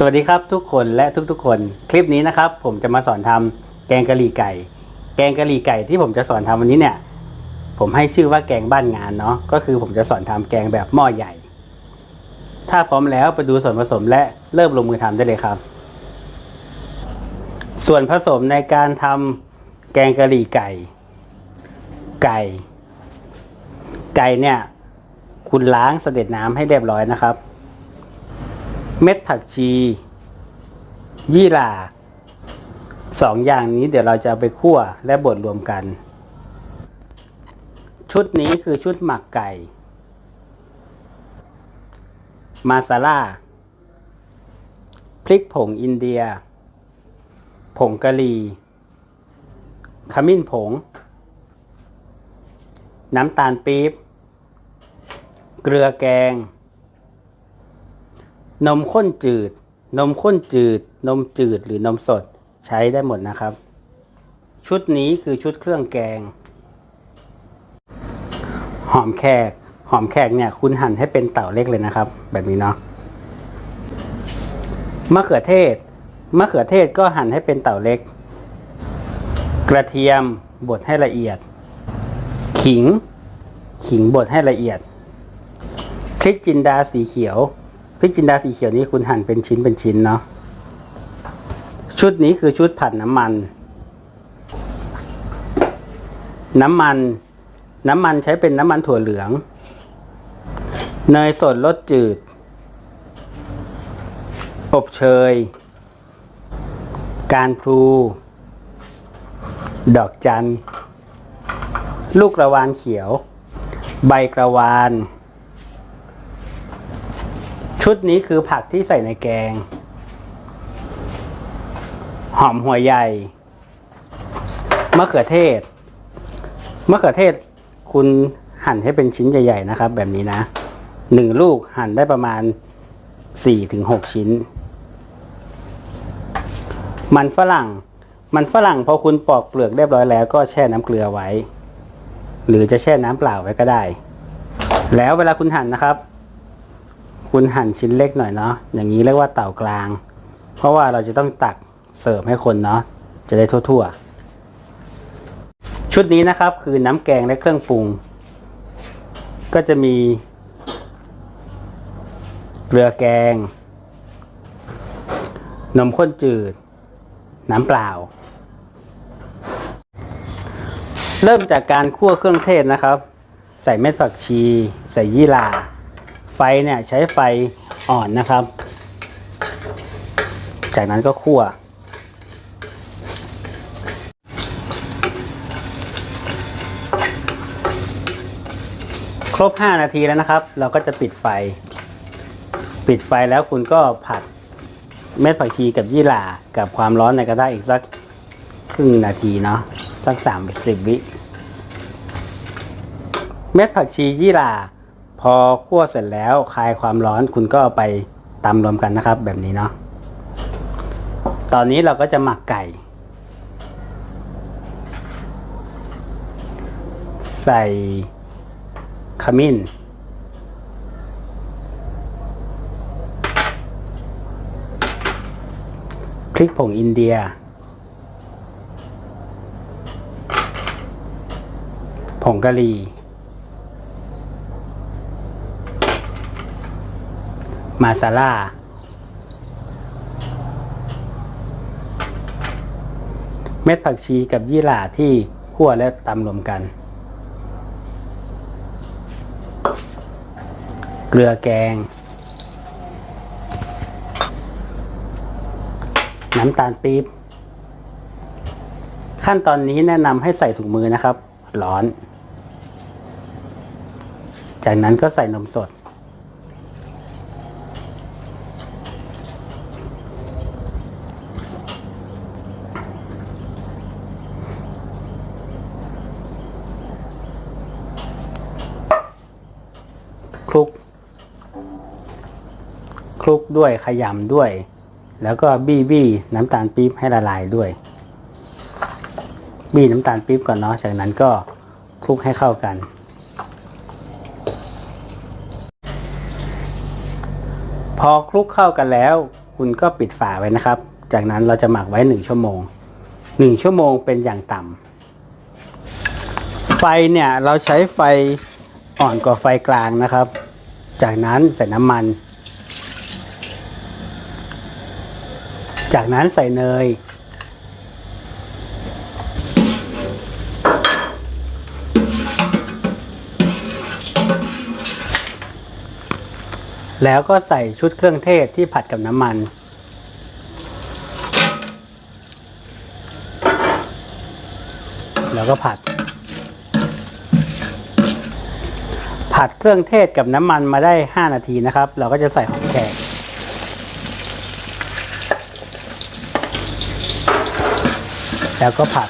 สวัสดีครับทุกคนและทุกๆ คน คลิปนี้นะครับ ผมจะมาสอนทำแกงกะหรี่ไก่ แกงกะหรี่ไก่ที่ผมจะสอนทำวันนี้เนี่ย ผมให้ชื่อว่าแกงบ้านงานเนาะก็คือผมจะสอนทำแกงแบบหม้อใหญ่ ถ้าพร้อมแล้วไปดูส่วนผสมและเริ่มลงมือทำได้เลยครับ ส่วนผสมในการทำแกงกะหรี่ไก่ ไก่ ไก่เนี่ย คุณล้างเสด็จน้ำให้เรียบร้อยนะครับ เม็ดผักชี ยี่หร่าสองอย่างนี้เดี๋ยวเราจะเอาไปคั่วและบดรวมกัน ชุดนี้คือชุดหมักไก่ มาซาล่า พริกผงอินเดีย ผงกะหรี่ ขมิ้นผง น้ำตาลปี๊บ เกลือแกง นมข้นจืด นมข้นจืด นมจืดหรือนมสดใช้ได้หมดนะครับ ชุดนี้คือชุดเครื่องแกง หอมแขก หอมแขกเนี่ยคุณหั่นให้เป็นเต่าเล็กเลยนะครับ แบบนี้เนาะมะเขือเทศมะเขือเทศก็หั่นให้เป็นเต่าเล็ก กระเทียมบดให้ละเอียด ขิง ขิงบดให้ละเอียดพริกจินดาสีเขียว พริกจินดาสีเขียวนี้คุณหั่นเป็นชิ้นเป็นชิ้นเนาะชุดนี้คือชุดผัดน้ำมัน น้ำมัน น้ำมันใช้เป็นน้ำมันถั่วเหลือง เนยสดรสจืด อบเชย การพลู ดอกจัน ลูกกระวานเขียว ใบกระวาน ชุดนี้คือผักที่ใส่ในแกง หอมหัวใหญ่มะเขือเทศมะเขือเทศคุณหั่นให้เป็นชิ้นใหญ่ๆนะครับ แบบนี้นะหนึ่งลูกหั่นได้ประมาณสี่ถึงหกชิ้น มันฝรั่ง มันฝรั่งพอคุณปอกเปลือกเรียบร้อยแล้วก็แช่น้ำเกลือไว้ หรือจะแช่น้ำเปล่าไว้ก็ได้ แล้วเวลาคุณหั่นนะครับ คุณหั่นชิ้นเล็กหน่อยเนาะอย่างนี้เรียกว่าเต่ากลาง เพราะว่าเราจะต้องตักเสิร์ฟให้คนเนาะจะได้ทั่วๆ ชุดนี้นะครับคือน้ำแกงและเครื่องปรุง ก็จะมีเกลือแกง นมข้นจืด น้ำเปล่า เริ่มจากการคั่วเครื่องเทศนะครับ ใส่เม็ดผักชี ใส่ยี่หร่า ไฟเนี่ยใช้ไฟอ่อนนะครับ จากนั้นก็คั่ว ครบ 5 นาทีแล้วนะครับ เราก็จะปิดไฟ ปิดไฟแล้วคุณก็ผัดเม็ดผักชีกับยี่หร่ากับความร้อนในกระทะอีกสักครึ่งนาทีเนาะสักสามสิบวิ เม็ดผักชียี่หร่า พอคั่วเสร็จแล้วคลายความร้อนคุณก็ไปตำรวมกันนะครับ แบบนี้เนาะตอนนี้เราก็จะหมักไก่ ใส่ขมิ้น พริกผงอินเดีย ผงกะหรี่ มาซาล่าเม็ดผักชีกับยี่หร่าที่คั่วและตำรวมกัน เกลือแกง น้ำตาลปี๊บขั้นตอนนี้แนะนำให้ใส่ถุงมือนะครับ ร้อน จากนั้นก็ใส่นมสด คลุก คลุก ด้วยขยำด้วย แล้วก็บี้บี้น้ำตาลปี๊บให้ละลายด้วย บี้น้ำตาลปี๊บก่อนเนาะจากนั้นก็คลุกให้เข้ากัน พอคลุกเข้ากันแล้ว คุณก็ปิดฝาไว้นะครับ จากนั้นเราจะหมักไว้หนึ่งชั่วโมงหนึ่งชั่วโมงเป็นอย่างต่ำไฟเนี่ยเราใช้ไฟอ่อนกว่าไฟกลางนะครับ จากนั้นใส่น้ำมัน จากนั้นใส่เนย แล้วก็ใส่ชุดเครื่องเทศที่ผัดกับน้ำมัน แล้วก็ผัด ผัดเครื่องเทศกับน้ำมันมาได้ 5 นาทีนะครับ เราก็จะใส่หอมแขก แล้วก็ผัด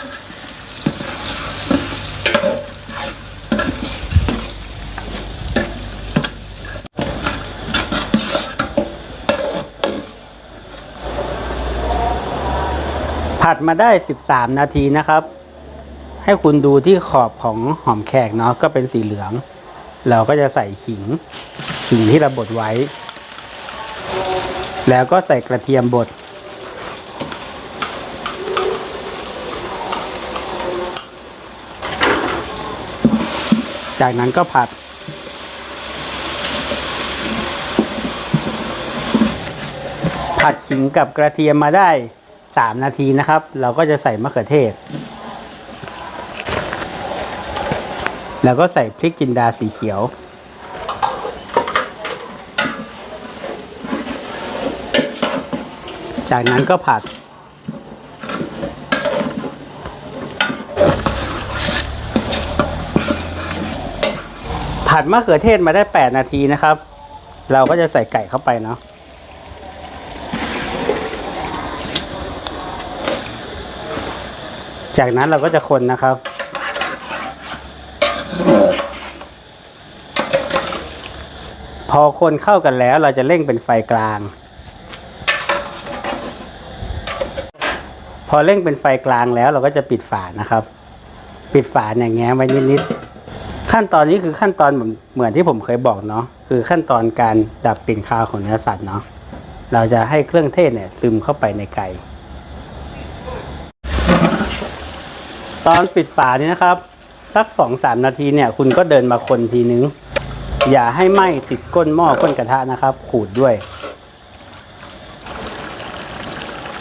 ผัดมาได้ 13 นาทีนะครับ ให้คุณดูที่ขอบของหอมแขกเนาะก็เป็นสีเหลือง เราก็จะใส่ขิงขิงที่เราบดไว้ แล้วก็ใส่กระเทียมบด จากนั้นก็ผัด ผัดขิงกับกระเทียมมาได้ 3 นาทีนะครับ เราก็จะใส่มะเขือเทศ แล้วก็ใส่พริกจินดาสีเขียวจากนั้นก็ผัด ผัดมะเขือเทศมาได้ 8 นาทีนะครับ เราก็จะใส่ไก่เข้าไปเนาะจากนั้นเราก็จะคนนะครับ พอคนเข้ากันแล้วเราจะเร่งเป็นไฟกลาง พอเร่งเป็นไฟกลางแล้วเราก็จะปิดฝานะครับ ปิดฝาเนี่ยแง้มไว้นิดๆ ขั้นตอนนี้คือขั้นตอนเหมือนที่ผมเคยบอกเนาะคือขั้นตอนการดับกลิ่นคาวของเนื้อสัตว์เนาะเราจะให้เครื่องเทศเนี่ยซึมเข้าไปในไก่ตอนปิดฝานี่นะครับ สักสองสามนาทีเนี่ยคุณก็เดินมาคนทีนึง อย่าให้ไหม้ติดก้นหม้อก้นกระทะนะครับ ขูดด้วย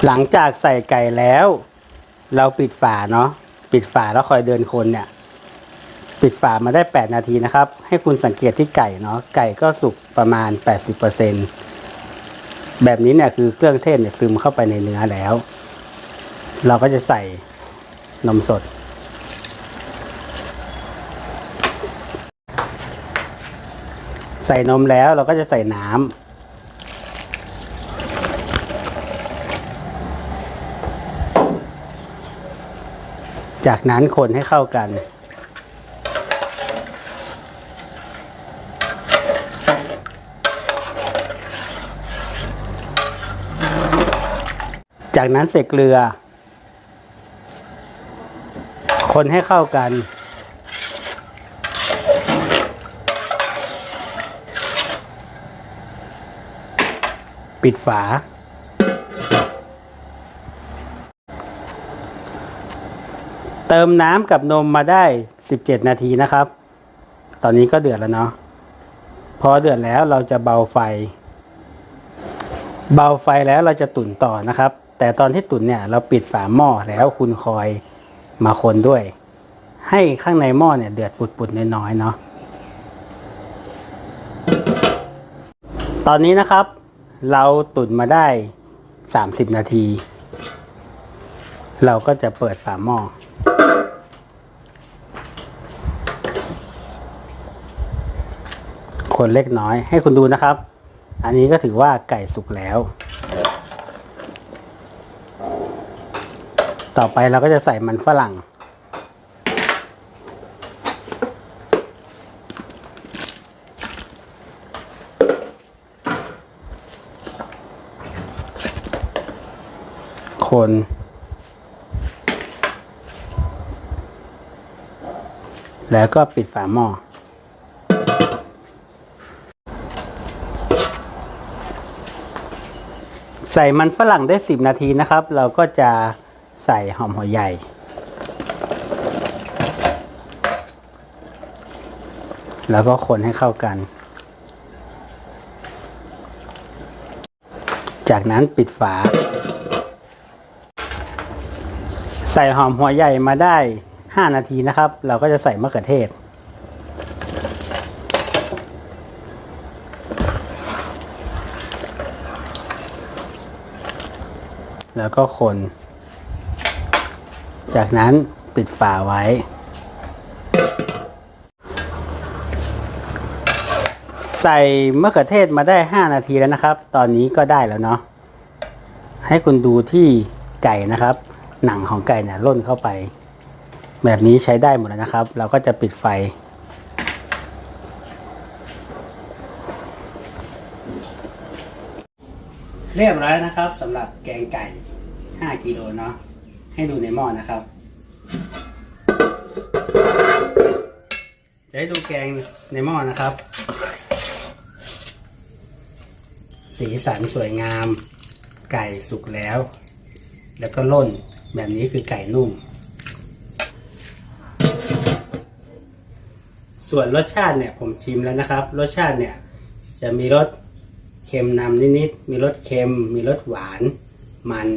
หลังจากใส่ไก่แล้ว เราปิดฝาเนาะปิดฝาแล้วคอยเดินคนเนี่ย ปิดฝามาได้ 8 นาทีนะครับ ให้คุณสังเกตที่ไก่เนาะไก่ก็สุกประมาณ 80%แบบนี้เนี่ยคือเครื่องเทศเนี่ยซึมเข้าไปในเนื้อแล้ว เราก็จะใส่นมสด ใส่นมแล้วเราก็จะใส่น้ำจากนั้นคนให้เข้ากัน จากนั้นใส่เกลือ คนให้เข้ากัน ปิดฝา เติมน้ำกับนมมาได้ 17 นาทีนะครับ ตอนนี้ก็เดือดแล้วเนาะ พอเดือดแล้วเราจะเบาไฟเบาไฟแล้วเราจะตุ๋นต่อนะครับ แต่ตอนที่ตุ๋นเนี่ยเราปิดฝาหม้อแล้วคุณคอยมาคนด้วย ให้ข้างในหม้อเนี่ยเดือดปุดๆน้อยๆเนาะตอนนี้นะครับ เราตุ๋นมาได้ 30 นาที เราก็จะเปิดฝาหม้อคนเล็กน้อยให้คุณดูนะครับ อันนี้ก็ถือว่าไก่สุกแล้ว ต่อไปเราก็จะใส่มันฝรั่ง คน แล้วก็ปิดฝาหม้อใส่มันฝรั่งได้ 10 นาทีนะครับ เราก็จะ ใส่หอมหัวใหญ่ แล้วก็คนให้เข้ากัน จากนั้นปิดฝา ใส่หอมหัวใหญ่มาได้ 5 นาทีนะครับ เราก็จะใส่มะเขือเทศแล้วก็คน จากนั้นปิดฝาไว้ ใส่มะเขือเทศมาได้ 5 นาทีแล้วนะครับ ตอนนี้ก็ได้แล้วเนาะให้คุณดูที่ไก่นะครับ หนังของไก่เนี่ยล่นเข้าไป แบบนี้ใช้ได้หมดแล้วนะครับ เราก็จะปิดไฟ เรียบร้อยนะครับสำหรับแกงไก่ 5กิโลเนาะ ให้ดูในหม้อนะครับ จะให้ดูแกงในหม้อนะครับ สีสันสวยงาม ไก่สุกแล้ว แล้วก็ล่นแบบนี้คือไก่นุ่ม ส่วนรสชาติเนี่ยผมชิมแล้วนะครับ รสชาติเนี่ยจะมีรสเค็มนำนิดๆ มีรสเค็ม มีรสหวาน มัน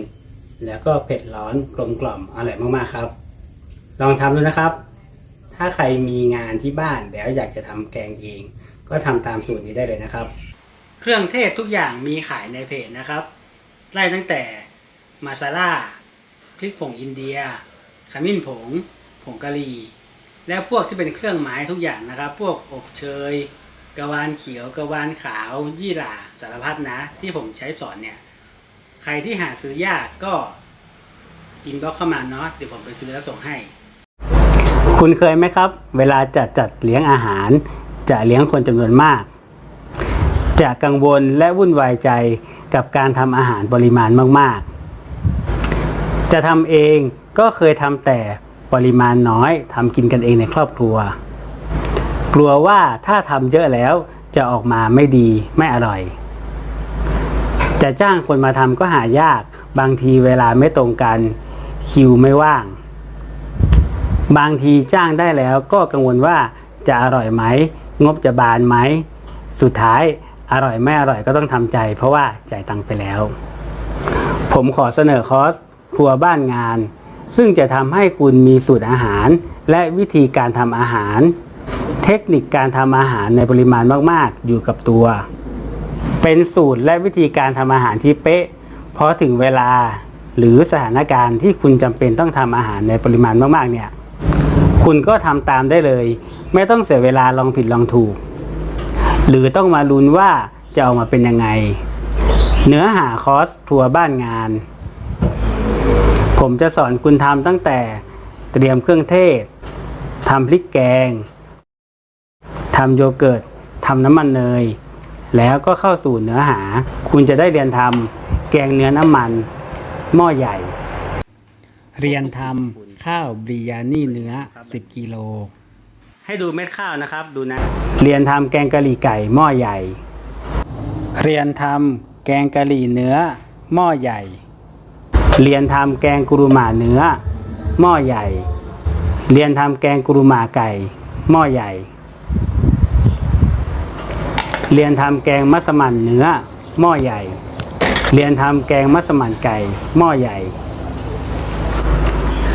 แล้วก็เผ็ดร้อนกลมกล่อมอร่อยมากๆครับ ลองทำดูนะครับ ถ้าใครมีงานที่บ้านแล้วอยากจะทำแกงเอง ก็ทำตามสูตรนี้ได้เลยนะครับ เครื่องเทศทุกอย่างมีขายในเพจนะครับไล่ตั้งแต่มาซาล่าพริกผงอินเดียขมิ้นผง ผงกะหรี่ และพวกที่เป็นเครื่องหมายทุกอย่างนะครับ พวกอบเชยกระวานเขียวกระวานขาว ยี่หร่าสารพัดนะ ที่ผมใช้สอนเนี่ย ใครที่หาซื้อยากก็อินบ็อกเข้ามาเนาะเดี๋ยวผมไปซื้อแล้วส่งให้ คุณเคยไหมครับ เวลาจะจัดเลี้ยงอาหาร จะเลี้ยงคนจำนวนมาก จะกังวลและวุ่นวายใจกับการทำอาหารปริมาณมาก ๆ จะทำเองก็เคยทำแต่ปริมาณน้อยทำกินกันเองในครอบครัว กลัวว่าถ้าทำเยอะแล้วจะออกมาไม่ดีไม่อร่อย จะจ้างคนมาทำก็หายาก บางทีเวลาไม่ตรงกันคิวไม่ว่าง บางทีจ้างได้แล้วก็กังวลว่าจะอร่อยไหม งบจะบานไหม สุดท้ายอร่อยไม่อร่อยก็ต้องทำใจ เพราะว่าจ่ายตังค์ไปแล้ว ผมขอเสนอคอร์สครัวบ้านงาน ซึ่งจะทำให้คุณมีสูตรอาหาร และวิธีการทำอาหาร เทคนิคการทำอาหารในปริมาณมาก ๆ อยู่กับตัว เป็นสูตรและวิธีการทำอาหารที่เป๊ะพอถึงเวลาหรือสถานการณ์ที่คุณจำเป็นต้องทำอาหารในปริมาณมากๆเนี่ย คุณก็ทำตามได้เลย ไม่ต้องเสียเวลาลองผิดลองถูก หรือต้องมาลุ้นว่าจะออกมาเป็นยังไง เนื้อหาคอร์สทัวร์บ้านงาน ผมจะสอนคุณทำตั้งแต่เตรียมเครื่องเทศทำพริกแกงทำโยเกิร์ตทำน้ำมันเนย แล้วก็เข้าสู่เนื้อหา คุณจะได้เรียนทำแกงเนื้อน้ำมัน หม้อใหญ่ เรียนทำข้าวบริยานี่เนื้อ 10 กิโล ให้ดูเม็ดข้าวนะครับดูนะ เรียนทำแกงกะหรี่ไก่หม้อใหญ่ เรียนทำแกงกะหรี่เนื้อ หม้อใหญ่ เรียนทำแกงกุรุมาเนื้อ หม้อใหญ่ เรียนทำแกงกุรุมาไก่ หม้อใหญ่ เรียนทำแกงมัสมั่นเนื้อ หม้อใหญ่ เรียนทำแกงมัสมั่นไก่ หม้อใหญ่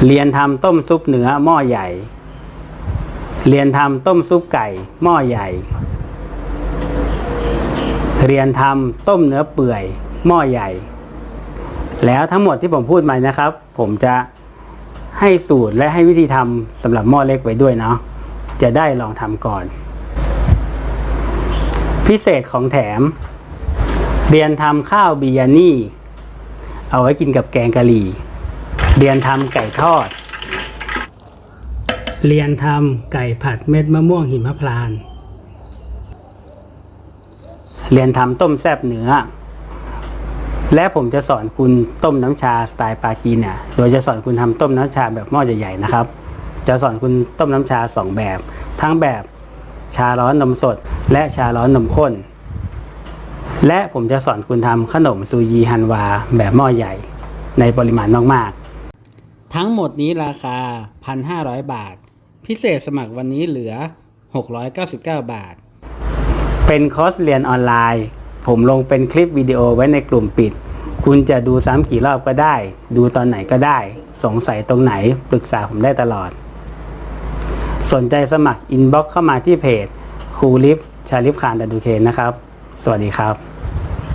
เรียนทำต้มซุปเนื้อหม้อใหญ่ เรียนทำต้มซุปไก่ หม้อใหญ่ เรียนทำต้มเนื้อเปื่อย หม้อใหญ่ แล้วทั้งหมดที่ผมพูดมานะครับ ผมจะให้สูตรและให้วิธีทำสำหรับหม้อเล็กไว้ด้วยเนาะจะได้ลองทำก่อน พิเศษของแถม เรียนทำข้าวบิยานี่ เอาไว้กินกับแกงกะหรี่ เรียนทำไก่ทอด เรียนทำไก่ผัดเม็ดมะม่วงหิมพานต์เรียนทำต้มแซบเนื้อ และผมจะสอนคุณต้มน้ำชาสไตล์ปากีเนี่ย โดยจะสอนคุณทำต้มน้ำชาแบบหม้อใหญ่ๆนะครับ จะสอนคุณต้มน้ำชาสองแบบ ทั้งแบบ ชาร้อนนมสด และชาร้อนนมข้น และผมจะสอนคุณทำขนมซูยีฮันวาแบบหม้อใหญ่ ในปริมาณมากๆ ทั้งหมดนี้ราคา 1,500 บาท พิเศษสมัครวันนี้เหลือ 699 บาท เป็นคอร์สเรียนออนไลน์ ผมลงเป็นคลิปวิดีโอไว้ในกลุ่มปิด คุณจะดูซ้ำกี่รอบก็ได้ ดูตอนไหนก็ได้ สงสัยตรงไหนปรึกษาผมได้ตลอด สนใจสมัครอินบ็อกเข้ามาที่เพจครูลิฟชาลิฟคานดัดูเคนนะครับ สวัสดีครับ